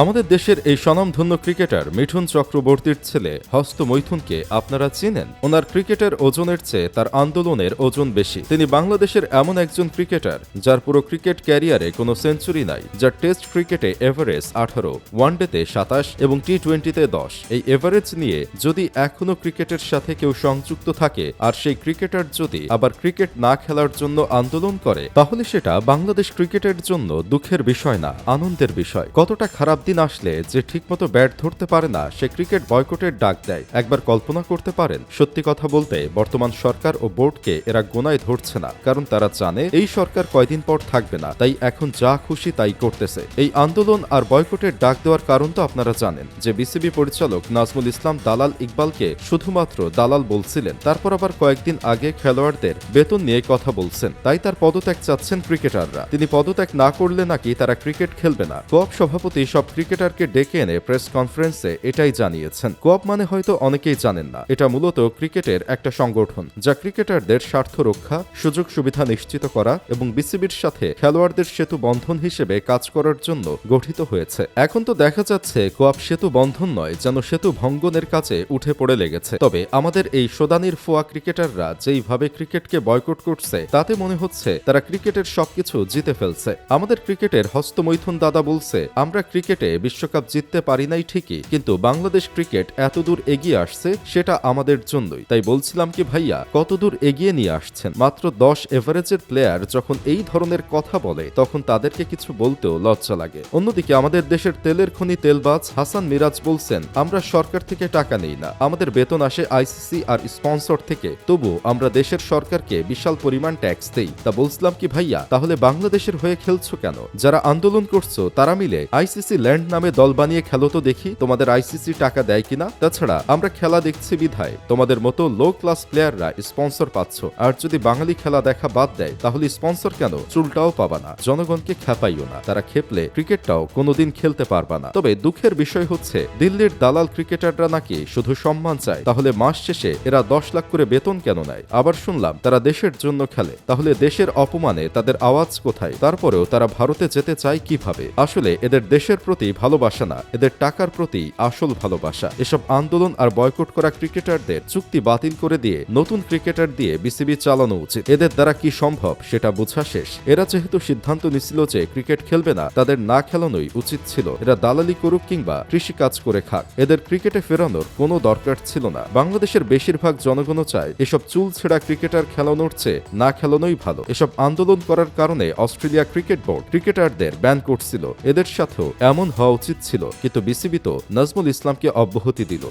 আমাদের দেশের এই স্বনামধন্য ক্রিকেটার মিঠুন চক্রবর্তীর ছেলে হস্ত মৈথুনকে আপনারা চিনেন? ওনার ক্রিকেটের ওজনের চেয়ে তার আন্দোলনের ওজন বেশি। তিনি বাংলাদেশের এমন একজন ক্রিকেটার যার পুরো ক্রিকেট ক্যারিয়ারে কোনো সেঞ্চুরি নাই, যার টেস্ট ক্রিকেটে এভারেজ আঠারো, ওয়ানডেতে সাতাশ এবং টি টোয়েন্টিতে দশ। এই এভারেজ নিয়ে যদি এখনও ক্রিকেটের সাথে কেউ সংযুক্ত থাকে, আর সেই ক্রিকেটার যদি আবার ক্রিকেট না খেলার জন্য আন্দোলন করে, তাহলে সেটা বাংলাদেশ ক্রিকেটের জন্য দুঃখের বিষয় না, আনন্দের বিষয়। কতটা খারাপ দিন আসলে যে ঠিকমতো ব্যাট ধরতে পারে না, সে ক্রিকেট বয়কটের ডাক দেয়। একবার কল্পনা করতে পারেন, সত্যি কথা বলতে বর্তমান সরকার ও বোর্ডকে এরা গোনায় ধরছে না, কারণ তারা জানে এই সরকার কয়দিন পর থাকবে না, তাই এখন যা খুশি তাই করতেছে। এই আন্দোলন আর বয়কটের ডাক দেওয়ার কারণ তো আপনারা জানেন, যে বিসিবি পরিচালক নাজমুল ইসলাম দালাল ইকবালকে শুধুমাত্র দালাল বলছিলেন, তারপর আবার কয়েকদিন আগে খেলোয়াড়দের বেতন নিয়ে কথা বলছেন, তাই তার পদত্যাগ চাচ্ছেন ক্রিকেটাররা। তিনি পদত্যাগ না করলে নাকি তারা ক্রিকেট খেলবে না। কোঅপ সভাপতি সব ক্রিকেটারকে ডেকে এনে প্রেস কনফারেন্সে এটাই জানিয়েছেন। কোঅপ মানে হয়তো অনেকেই জানেন না। এটা মূলত ক্রিকেটের একটা সংগঠন, যা ক্রিকেটারদের স্বার্থ রক্ষা, সুযোগ সুবিধা নিশ্চিত করা এবং বিসিবির সাথে খেলোয়াড়দের সেতু বন্ধন হিসেবে কাজ করার জন্য গঠিত হয়েছে। এখন তো দেখা যাচ্ছে কোয়াপ সেতু বন্ধন নয়, যেন সেতু ভঙ্গনের কাছে উঠে পড়ে লেগেছে। তবে আমাদের এই সোদানির ফোয়া ক্রিকেটাররা যেইভাবে ক্রিকেটকে বয়কট করছে, তাতে মনে হচ্ছে তারা ক্রিকেটের সবকিছু জিতে ফেলছে। আমাদের ক্রিকেটের হস্তমৈথুন দাদা বলছে, আমরা ক্রিকেটে বিশ্বকাপ জিততে পারি নাই ঠিকই, কিন্তু বাংলাদেশ ক্রিকেট এতদূর এগিয়ে আসছে সেটা আমাদের জন্যই। তাই বলছিলাম কি, ভাইয়া, কতদূর এগিয়ে নিয়ে আসছেন? মাত্র দশ এভারেজের প্লেয়ার যখন এই ধরনের কথা বলে, তখন তাদেরকে কিছু বলতেও লজ্জা লাগে। অন্যদিকে আমাদের দেশের তেলের খনি তেলবাজ হাসান মিরাজ বলছেন, আমরা সরকার থেকে টাকা নেই না, আমাদের বেতন আসে আইসিসি আর স্পন্সর থেকে, তবু আমরা দেশের সরকারকে বিশাল পরিমাণ ট্যাক্স দেই। তা বলছিলাম কি, ভাইয়া, তাহলে বাংলাদেশের হয়ে খেলছো কেন? যারা আন্দোলন করছ, তারা মিলে আইসিসি ল্যান্ড নামে দল বানিয়ে খেলো তো দেখি তোমাদের আইসিসি টাকা দেয় কিনা। তাছাড়া, আমরা খেলা দেখছি বিধায়। তোমাদের মতো লো ক্লাস প্লেয়াররা স্পন্সর পাচ্ছ। আর যদি বাঙালি খেলা দেখা বাদ দেয়, তাহলে স্পন্সর কেন? চুলটাও পাবা না। জনগণকে খেপাইও না। তারা খেপলে ক্রিকেটটাও কোনোদিন খেলতে পারবা না। তবে দুঃখের বিষয় হচ্ছে, দিল্লির দালাল ক্রিকেটাররা নাকি শুধু সম্মান চায়। তাহলে মাস শেষে এরা দশ লাখ করে বেতন কেন নেয়? আবার শুনলাম, তারা দেশের জন্য খেলে। তাহলে দেশের অপমানে তাদের আওয়াজ কোথায়? তারপরেও তারা ভারতে যেতে চায় কীভাবে? আসলে এদের দেশের প্রতি ভালোবাসা না, এদের টাকার প্রতি আসল ভালোবাসা। এসব আন্দোলন আর বয়কট করা ক্রিকেটারদের চুক্তি বাতিল করে দিয়ে নতুন ক্রিকেটার দিয়ে বিসিবি চালানো উচিত। এদের দ্বারা কি সম্ভব, সেটা বোঝা শেষ। এরা যেহেতু সিদ্ধান্ত নিছিল যে ক্রিকেট খেলবে না, তাদের না খেলানোই উচিত ছিল। এরা দালালি করুক কিংবা কৃষি কাজ করে খাক, এদের ক্রিকেটে ফেরানোর কোনো দরকার ছিল না। বাংলাদেশের বেশিরভাগ জনগণও চায়, এসব চুল ছেঁড়া ক্রিকেটার খেলানোর চেয়ে না খেলানোই ভালো। এসব আন্দোলন করার কারণে অস্ট্রেলিয়া ক্রিকেট বোর্ড ক্রিকেটারদের ব্যান করছিল। এদের সাথেও এমন হওয়া উচিত ছিল কিন্তু বিসিবি তো নাজমুল ইসলামকে অব্যাহতি দিল।